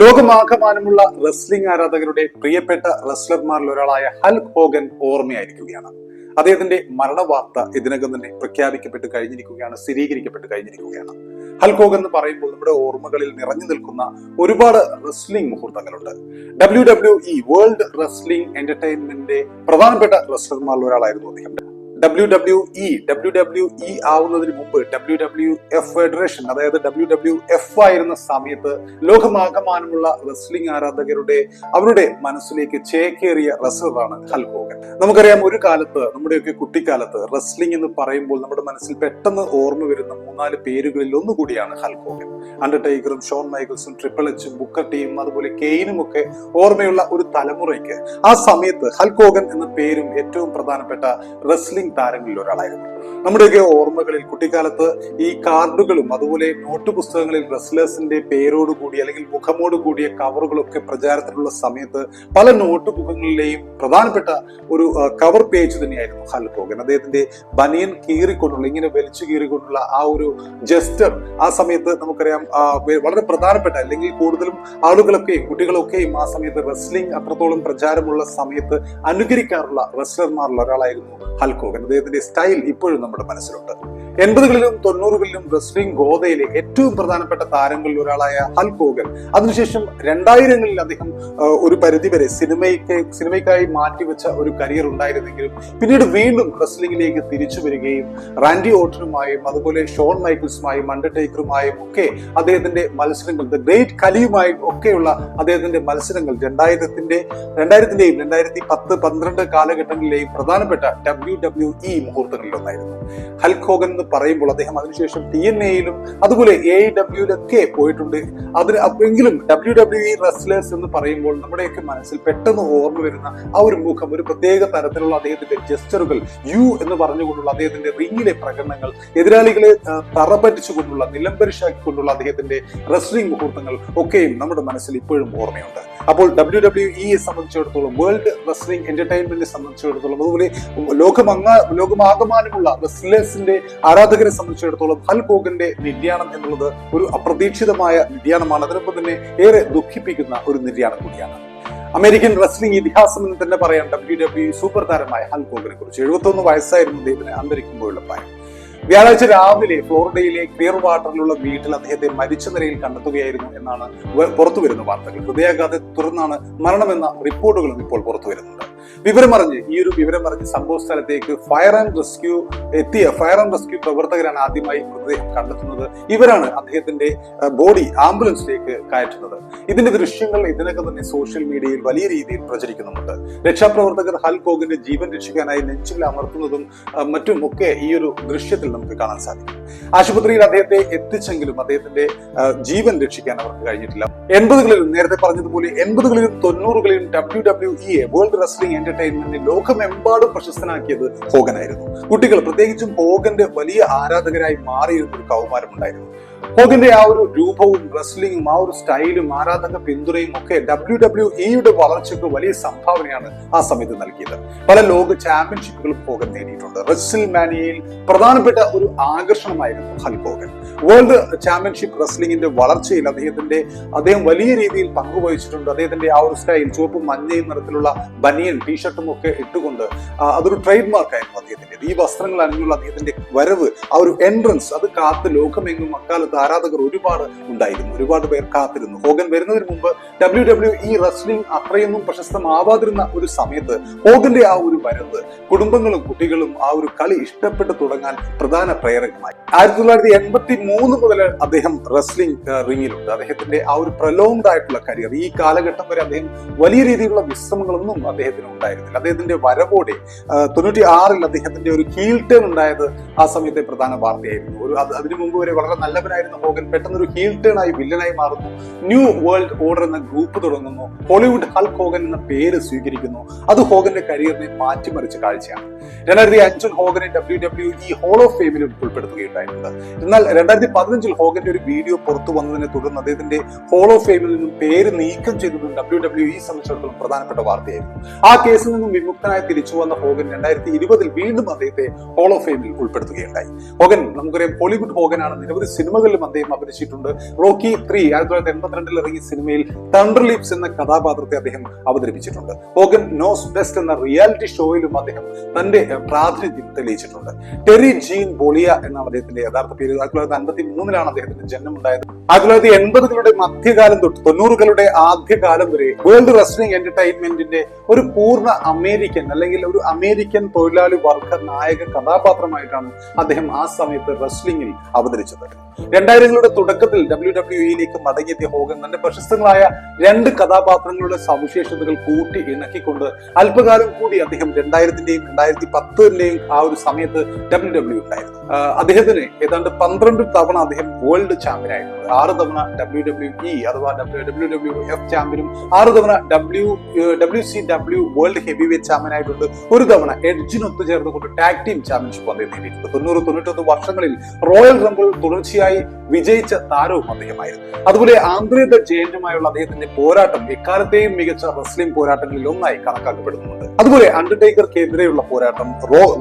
ലോകമാകമാനമുള്ള wrestling ആരാധകരുടെ പ്രിയപ്പെട്ട റെസ്ലർമാരിൽ ഒരാളായ ഹൽക് ഹോഗൻ ഓർമ്മയായിരിക്കുകയാണ്. അദ്ദേഹത്തിന്റെ മരണവാർത്ത ഇതിനകം തന്നെ പ്രഖ്യാപിക്കപ്പെട്ട് കഴിഞ്ഞിരിക്കുകയാണ് സ്ഥിരീകരിക്കപ്പെട്ട് കഴിഞ്ഞിരിക്കുകയാണ്. ഹൽക് ഹോഗൻ എന്ന് പറയുമ്പോൾ നമ്മുടെ ഓർമ്മകളിൽ നിറഞ്ഞു നിൽക്കുന്ന ഒരുപാട് wrestling മുഹൂർത്തങ്ങളുണ്ട്. W W E world wrestling എന്റർടൈൻമെന്റിന്റെ പ്രധാനപ്പെട്ട റെസ്ലർമാരിൽ ഒരാളായിരുന്നു അദ്ദേഹം. W W E W W E ആവുന്നതിന് മുമ്പ് ഡബ്ല്യു ഡബ്ല്യു എഫ് ഫെഡറേഷൻ അതായത് ഡബ്ല്യു ഡബ്ല്യു എഫ് ആയിരുന്ന സമയത്ത് ലോകമാകമാനമുള്ള റെസ്ലിംഗ് ആരാധകരുടെ അവരുടെ മനസ്സിലേക്ക് ചേക്കേറിയ റെസ്ലറാണ് ഹൽഹോഗൻ ഹോഗൻ നമുക്കറിയാം ഒരു കാലത്ത് നമ്മുടെയൊക്കെ കുട്ടിക്കാലത്ത് റെസ്ലിംഗ് എന്ന് പറയുമ്പോൾ നമ്മുടെ മനസ്സിൽ പെട്ടെന്ന് ഓർമ്മ വരുന്ന മൂന്നാൽ പേരുകളിൽ ഒന്നുകൂടിയാണ് ഹൽഹോഗൻ ഹോഗൻ അണ്ടർടേക്കറും ഷോൺ മൈക്കിൾസും ട്രിപ്പിൾ എച്ചും ബുക്കർ ടീം അതുപോലെ കെയിനും ഒക്കെ ഓർമ്മയുള്ള ഒരു തലമുറയ്ക്ക് ആ സമയത്ത് ഹൽഹോഗൻ ഹോഗൻ എന്ന പേരും ഏറ്റവും പ്രധാനപ്പെട്ട റെസ്ലിംഗ് താരങ്ങളിൽ ഒരാളായിരുന്നു. നമ്മുടെയൊക്കെ ഓർമ്മകളിൽ കുട്ടിക്കാലത്ത് ഈ കാർഡുകളും അതുപോലെ നോട്ട് പുസ്തകങ്ങളിൽ റെസ്ലേഴ്സിന്റെ പേരോട് കൂടി അല്ലെങ്കിൽ മുഖമോട് കൂടിയ കവറുകളൊക്കെ പ്രചാരത്തിലുള്ള സമയത്ത് പല നോട്ട് ബുക്കുകളിലെയും പ്രധാനപ്പെട്ട ഒരു കവർ പേജ് തന്നെയായിരുന്നു ഹൽക് അദ്ദേഹത്തിന്റെ ബനിയൻ കീറിക്കൊണ്ടുള്ള ഇങ്ങനെ വലിച്ചു കീറിക്കൊണ്ടുള്ള ആ ഒരു ജസ്റ്റർ ആ സമയത്ത് നമുക്കറിയാം വളരെ പ്രധാനപ്പെട്ട അല്ലെങ്കിൽ കൂടുതലും ആളുകളൊക്കെയും കുട്ടികളൊക്കെയും ആ സമയത്ത് റെസ്ലിംഗ് അത്രത്തോളം പ്രചാരമുള്ള സമയത്ത് അനുകരിക്കാറുള്ള റെസ്ലർമാരിൽ ഒരാളായിരുന്നു ഹൽക് അദ്ദേഹത്തിന്റെ സ്റ്റൈൽ ഇപ്പോഴും നമ്മുടെ മനസ്സിലുണ്ട്. എൺപതുകളിലും തൊണ്ണൂറുകളിലും റെസ്ലിംഗ് ഗോതയിലെ ഏറ്റവും പ്രധാനപ്പെട്ട താരങ്ങളിൽ ഒരാളായ ഹോഗൻ. അതിനുശേഷം രണ്ടായിരങ്ങളിൽ അദ്ദേഹം ഒരു പരിധിവരെ സിനിമയ്ക്ക് സിനിമയ്ക്കായി മാറ്റിവെച്ച ഒരു കരിയർ ഉണ്ടായിരുന്നെങ്കിലും പിന്നീട് വീണ്ടും റെസ്ലിംഗിലേക്ക് തിരിച്ചു വരികയും റാൻഡി ഓട്ടനുമായും അതുപോലെ ഷോൺ മൈക്കിൾസുമായും അണ്ടർടേക്കറുമായും ഒക്കെ അദ്ദേഹത്തിന്റെ മത്സരങ്ങൾ ദ ഗ്രേറ്റ് കലിയുമായും ഒക്കെയുള്ള അദ്ദേഹത്തിന്റെ മത്സരങ്ങൾ രണ്ടായിരത്തിന്റെ രണ്ടായിരത്തിന്റെയും രണ്ടായിരത്തി പത്ത് പന്ത്രണ്ട് കാലഘട്ടങ്ങളിലെയും പ്രധാനപ്പെട്ട ഡബ്ല്യു ഡബ്ല്യു ഇ മുഹൂർത്തങ്ങളിലൊന്നായിരുന്നു. ഹൽക് ഹോഗൻ എന്ന് പറയുമ്പോൾ അദ്ദേഹം അതിനുശേഷം ടി എൻ എയിലും അതുപോലെ എ ഡബ്ല്യുയിലൊക്കെ പോയിട്ടുണ്ട്. അതിന് എങ്കിലും ഡബ്ല്യു ഡബ്ല്യു ഇ റെസ്ലേഴ്സ് എന്ന് പറയുമ്പോൾ നമ്മുടെയൊക്കെ മനസ്സിൽ പെട്ടെന്ന് ഓർമ്മ വരുന്ന ആ ഒരു മുഖം ഒരു പ്രത്യേക തരത്തിലുള്ള അദ്ദേഹത്തിന്റെ ജസ്റ്ററുകൾ യു എന്ന് പറഞ്ഞുകൊണ്ടുള്ള അദ്ദേഹത്തിന്റെ റിങ്ങിലെ പ്രകടനങ്ങൾ എതിരാളികളെ തറപറ്റിച്ചുകൊണ്ടുള്ള നിലംപരിശാക്കിക്കൊണ്ടുള്ള അദ്ദേഹത്തിന്റെ റെസ്ലിംഗ് മുഹൂർത്തങ്ങൾ ഒക്കെയും നമ്മുടെ മനസ്സിൽ ഇപ്പോഴും ഓർമ്മയുണ്ട്. അപ്പോൾ ഡബ്ല്യു ഡബ്ല്യു ഇയെ സംബന്ധിച്ചിടത്തോളം വേൾഡ് റെസ്ലിംഗ് എന്റർടൈൻമെന്റിനെ സംബന്ധിച്ചിടത്തോളം അതുപോലെ ലോകമങ്ങ ലോകമാകമാനമുള്ള റെസ്ലേഴ്സിന്റെ ആരാധകരെ സംബന്ധിച്ചിടത്തോളം ഹൽ ഹോഗന്റെ നിര്യാണം എന്നുള്ളത് ഒരു അപ്രതീക്ഷിതമായ നിര്യാണമാണ്. അതിനൊപ്പം തന്നെ ഏറെ ദുഃഖിപ്പിക്കുന്ന ഒരു നിര്യാണം കൂടിയാണ്. അമേരിക്കൻ റെസ്ലിംഗ് ഇതിഹാസം എന്ന് തന്നെ പറയാം ഡബ്ല്യു ഡബ്ല്യു സൂപ്പർ താരമായ ഹൽ ഹോഗനെ കുറിച്ച്. എഴുപത്തൊന്ന് വയസ്സായിരുന്നു അദ്ദേഹത്തിന് അന്തരിക്കുമ്പോഴുള്ള പ്രായം. വ്യാഴാഴ്ച രാവിലെ ഫ്ലോറിഡയിലെ ക്ലിയർ വാട്ടറിലുള്ള വീട്ടിൽ അദ്ദേഹത്തെ മരിച്ച നിലയിൽ കണ്ടെത്തുകയായിരുന്നു എന്നാണ് പുറത്തുവരുന്ന പുറത്തു വരുന്ന വാർത്തകൾ. ഹൃദയാഘാതത്തെ തുടർന്നാണ് മരണമെന്ന റിപ്പോർട്ടുകളും ഇപ്പോൾ പുറത്തു വരുന്നുണ്ട് വിവരമറിഞ്ഞ് ഈ ഒരു വിവരമറിഞ്ഞ് സംഭവ സ്ഥലത്തേക്ക് ഫയർ ആൻഡ് റെസ്ക്യൂ എത്തിയ ഫയർ ആൻഡ് റെസ്ക്യൂ പ്രവർത്തകരാണ് ആദ്യമായി മൃതദേഹം കണ്ടെത്തുന്നത്. ഇവരാണ് അദ്ദേഹത്തിന്റെ ബോഡി ആംബുലൻസിലേക്ക് കയറ്റുന്നത്. ഇതിന്റെ ദൃശ്യങ്ങൾ ഇതിനകം തന്നെ സോഷ്യൽ മീഡിയയിൽ വലിയ രീതിയിൽ പ്രചരിക്കുന്നുണ്ട് രക്ഷാപ്രവർത്തകർ ഹൽ കോഗിന്റെ ജീവൻ രക്ഷിക്കാനായി നെഞ്ചിൽ അമർത്തുന്നതും മറ്റും ഒക്കെ ഈ ഒരു ദൃശ്യത്തിൽ നമുക്ക് കാണാൻ സാധിക്കും. ആശുപത്രിയിൽ അദ്ദേഹത്തെ എത്തിച്ചെങ്കിലും അദ്ദേഹത്തിന്റെ ജീവൻ രക്ഷിക്കാൻ അവർക്ക് കഴിഞ്ഞിട്ടില്ല. എൺപതുകളിലും നേരത്തെ പറഞ്ഞതുപോലെ എൺപതുകളിലും തൊണ്ണൂറുകളിലും W W E world wrestling entertainment ലോകമെമ്പാടും പ്രശസ്തനാക്കിയത് ഹോഗനായിരുന്നു. കുട്ടികൾ പ്രത്യേകിച്ചും ഹോഗന്റെ വലിയ ആരാധകരായി മാറിയിരുന്ന ഒരു കൗമാരമുണ്ടായിരുന്നു. ഹോഗന്റെ ആ ഒരു രൂപവും റെസ്ലിംഗും ആ ഒരു സ്റ്റൈലും ആരാധക പിന്തുണയും ഒക്കെ ഡബ്ല്യു ഡബ്ല്യു ഇയുടെ വളർച്ചയ്ക്ക് വലിയ സംഭാവനയാണ് ആ സമയത്ത് നൽകിയത്. പല ലോക ചാമ്പ്യൻഷിപ്പുകളും ഹോഗൻ നേടിയിട്ടുണ്ട്. റെസ്ലിൽ മാനിയയിൽ പ്രധാനപ്പെട്ട ഒരു ആകർഷണമായിരുന്നു ഹൽക് ഹോഗൻ. വേൾഡ് ചാമ്പ്യൻഷിപ്പ് റെസ്ലിംഗിന്റെ വളർച്ചയിൽ അദ്ദേഹത്തിന്റെ അദ്ദേഹം വലിയ രീതിയിൽ പങ്കുവഹിച്ചിട്ടുണ്ട്. അദ്ദേഹത്തിന്റെ ആ ഒരു സ്റ്റൈൽ ചുവപ്പും മഞ്ഞയും നിറത്തിലുള്ള ബനിയൻ ടീഷർട്ടും ഒക്കെ ഇട്ടുകൊണ്ട് അതൊരു ട്രേഡ് മാർക്കായിരുന്നു അദ്ദേഹത്തിന്റെ. ഈ വസ്ത്രങ്ങൾ അണിഞ്ഞുള്ള അദ്ദേഹത്തിന്റെ വരവ് ആ ഒരു എൻട്രൻസ് അത് കാത്ത് ലോകമെങ്ങും അക്കാലത്ത് ആരാധകർ ഒരുപാട് ഉണ്ടായിരുന്നു ഒരുപാട് പേർ കാത്തിരുന്നു. ഹോഗൻ വരുന്നതിന് മുമ്പ് ഡബ്ല്യു ഡബ്ല്യു ഇ റെസ്ലിംഗ് അത്രയൊന്നും പ്രശസ്തമാവാതിരുന്ന ഒരു സമയത്ത് ഹോഗന്റെ ആ ഒരു വരവ് കുടുംബങ്ങളും കുട്ടികളും ആ ഒരു കളി ഇഷ്ടപ്പെട്ട് തുടങ്ങാൻ പ്രധാന പ്രേരകമായി. ആയിരത്തി തൊള്ളായിരത്തി എൺപത്തി മൂന്ന് മുതൽ അദ്ദേഹം റെസ്ലിംഗ് റിങ്ങിലുണ്ട്. അദ്ദേഹത്തിന്റെ ആ ഒരു പ്രലോങ്ഡ് ആയിട്ടുള്ള കരിയർ ഈ കാലഘട്ടം വരെ അദ്ദേഹം വലിയ രീതിയിലുള്ള വിശ്രമങ്ങളൊന്നും അദ്ദേഹത്തിന് ഉണ്ടായിരുന്നില്ല. അദ്ദേഹത്തിന്റെ വരവോടെ തൊണ്ണൂറ്റി ആറിൽ അദ്ദേഹത്തിന്റെ ഒരു ഹീൽ ടേൺ ഉണ്ടായത് ആ സമയത്തെ പ്രധാന വാർത്തയായിരുന്നു. ഒരു അതിനു മുമ്പ് വരെ വളരെ നല്ലവനായിരുന്ന ഹോഗൻ പെട്ടെന്ന് ഒരു ഹീൽ ടേൺ ആയി വില്ലനായി മാറുന്നു. ന്യൂ വേൾഡ് ഓർഡർ എന്ന ഗ്രൂപ്പ് തുടങ്ങുന്നു. ഹോളിവുഡ് ഹൾക്ക് ഹോഗൻ എന്ന പേര് സ്വീകരിക്കുന്നു. അത് ഹോഗന്റെ കരിയറിനെ മാറ്റിമറിച്ച കാഴ്ചയാണ്. രണ്ടായിരത്തി അഞ്ചിൽ ഹോഗനെ W W E hall of ഫെയിമിലും ഉൾപ്പെടുത്തുകയുണ്ടായിട്ടുണ്ട്. എന്നാൽ രണ്ടായിരത്തി പതിനഞ്ചിൽ ഹോഗന്റെ ഒരു വീഡിയോ പുറത്തു വന്നതിനെ തുടർന്ന് അദ്ദേഹത്തിന്റെ ഹോൾ ഓഫ് ഫെയിമിൽ നിന്നും പേര് നീക്കം ചെയ്തതും ഡബ്ല്യു ഡബ്ല്യു ഇ സംബന്ധിച്ചിടത്തോളം പ്രധാനപ്പെട്ട വാർത്തയായിരുന്നു. ആ കേസിൽ നിന്നും വിമുക്തനായി തിരിച്ചു വന്ന ഹോഗൻ രണ്ടായിരത്തി ഇരുപതിൽ വീണ്ടും അദ്ദേഹത്തെ ഹോൾ ഓഫ് ഫെയിമിൽ ഉൾപ്പെടുത്തുകയുണ്ടായി. ഹോഗൻ നമുക്കറിയാം ഹോളിവുഡ് ഹോഗനാണ്. നിരവധി സിനിമകളിലും അദ്ദേഹം അഭിനയിച്ചിട്ടുണ്ട്. റോക്കി ത്രീ ആയിരത്തി തൊള്ളായിരത്തി എൺപത്തിരണ്ടിൽ ഇറങ്ങിയ സിനിമയിൽ തണ്ടർ ലിപ്സ് എന്ന കഥാപാത്രത്തെ അദ്ദേഹം അവതരിപ്പിച്ചിട്ടുണ്ട്. ഹോഗൻ നോസ് ബെസ്റ്റ് എന്ന റിയാലിറ്റി ഷോയിലും അദ്ദേഹം തന്റെ ഏഹ്, പ്രാതിനിധ്യം തെളിയിച്ചിട്ടുണ്ട്. ടെറി ജീൻ ബോളിയ എന്ന അദ്ദേഹത്തിന്റെ യഥാർത്ഥ പേര്. ആയിരത്തി തൊള്ളായിരത്തി അൻപത്തി മൂന്നിലാണ് അദ്ദേഹത്തിന്റെ ജന്മം ഉണ്ടായത് ആയിരത്തി തൊള്ളായിരത്തി എൺപതുകളുടെ മധ്യകാലം തൊട്ട് തൊണ്ണൂറുകളുടെ ആദ്യകാലം വരെ വേൾഡ് റെസ്ലിംഗ് എന്റർടൈൻമെന്റിന്റെ ഒരു പൂർണ അമേരിക്കൻ അല്ലെങ്കിൽ ഒരു അമേരിക്കൻ തൊഴിലാളി വർഗ നായക കഥാപാത്രമായിട്ടാണ് അദ്ദേഹം ആ സമയത്ത് റെസ്ലിംഗിൽ അവതരിച്ചത്. രണ്ടായിരങ്ങളുടെ തുടക്കത്തിൽ ഡബ്ല്യു ഡബ്ല്യു ഇയിലേക്ക് മടങ്ങിയെത്തിയ ഹോഗൻ തന്റെ പ്രശസ്തങ്ങളായ രണ്ട് കഥാപാത്രങ്ങളുടെ സവിശേഷതകൾ കൂട്ടി ഇണക്കിക്കൊണ്ട് അല്പകാലം കൂടി അദ്ദേഹം രണ്ടായിരത്തിന്റെയും രണ്ടായിരത്തി പത്തിന്റെയും ആ ഒരു സമയത്ത് ഡബ്ല്യു ഡബ്ല്യു ഉണ്ടായിരുന്നു. ആഹ് അദ്ദേഹത്തിന് ഏതാണ്ട് പന്ത്രണ്ട് തവണ അദ്ദേഹം വേൾഡ് ചാമ്പ്യൻ ആയിട്ടുണ്ട് ആറ് തവണ ഡബ്ല്യു ഡബ്ല്യു ഇ അഥവാ ഡബ്ല്യു ഡബ്ല്യു എഫ് ചാമ്പ്യനും ആറ് തവണ W W C W world heavyweight champion ആയിട്ടുണ്ട്. ഒരു തവണ എഡ്ജിനൊത്തു ചേർന്നുകൊണ്ട് ടാഗ് ടീം ചാമ്പ്യൻഷിപ്പ് അദ്ദേഹം നേടിയിട്ടുണ്ട്. തൊണ്ണൂറ് തൊണ്ണൂറ്റൊന്ന് വർഷങ്ങളിൽ റോയൽ റംബിൾ തുടർച്ചയായി വിജയിച്ച താരവും അദ്ദേഹമായിരുന്നു. അതുപോലെ ആന്ത്രേ ദ ജയന്റുമായുള്ള അദ്ദേഹത്തിന്റെ പോരാട്ടം എക്കാലത്തെയും മികച്ച റെസ്ലിംഗ് പോരാട്ടങ്ങളിൽ ഒന്നായി കണക്കാക്കപ്പെടുന്നുണ്ട് അതുപോലെ അണ്ടർടേക്കർക്കെതിരെയുള്ള പോരാട്ടം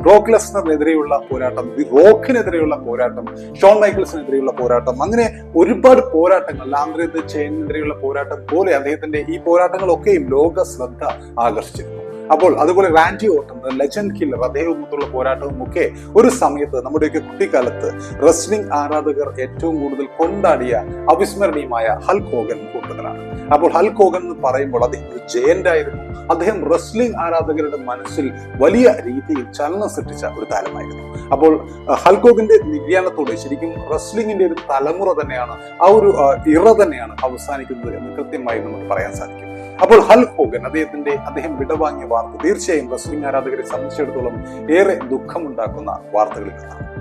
റോക്ക് ലെസ്നറിനെതിരെയുള്ള പോരാട്ടം ദി റോക്കിനെതിരെയുള്ള പോരാട്ടം ഷോൺ മൈക്കിൾസിനെതിരെയുള്ള പോരാട്ടം അങ്ങനെ ഒരുപാട് പോരാട്ടങ്ങൾ ആന്ത്രേ ദ ചെയിനെതിരെയുള്ള പോരാട്ടം പോലെ അദ്ദേഹത്തിന്റെ ഈ പോരാട്ടങ്ങളൊക്കെയും ലോക ശ്രദ്ധ ആകർഷിച്ചിരുന്നു. അപ്പോൾ അതുപോലെ റാൻഡി ഓട്ടം ലെജൻഡ് കില്ലർ അദ്ദേഹവുമൊത്തുള്ള പോരാട്ടവും ഒക്കെ ഒരു സമയത്ത് നമ്മുടെയൊക്കെ കുട്ടിക്കാലത്ത് റെസ്ലിംഗ് ആരാധകർ ഏറ്റവും കൂടുതൽ കൊണ്ടാടിയ അവിസ്മരണീയമായ ഹൽക്ക് ഹോഗൻ കൂട്ടുകളാണ് അപ്പോൾ ഹൽക്ക് ഹോഗൻ എന്ന് പറയുമ്പോൾ അദ്ദേഹം ഒരു ജയന്റ് അദ്ദേഹം റെസ്ലിംഗ് ആരാധകരുടെ മനസ്സിൽ വലിയ രീതിയിൽ ചലനം സൃഷ്ടിച്ച ഒരു താരമായിരുന്നു. അപ്പോൾ ഹൽക്കോഗിന്റെ നിര്യാണത്തോടെ ശരിക്കും റെസ്ലിംഗിന്റെ ഒരു തലമുറ തന്നെയാണ് ആ ഒരു ഇറ തന്നെയാണ് അവസാനിക്കുന്നത് എന്ന് കൃത്യമായി നമുക്ക് പറയാൻ സാധിക്കും. അപ്പോൾ ഹൽക്ക് ഹോഗൻ അദ്ദേഹത്തിന്റെ അദ്ദേഹം വിടവാങ്ങിയ വാർത്ത തീർച്ചയായും റെസ്ലിംഗ് ആരാധകരെ സംബന്ധിച്ചിടത്തോളം ഏറെ ദുഃഖമുണ്ടാക്കുന്ന വാർത്തകളിൽ നിന്നാണ്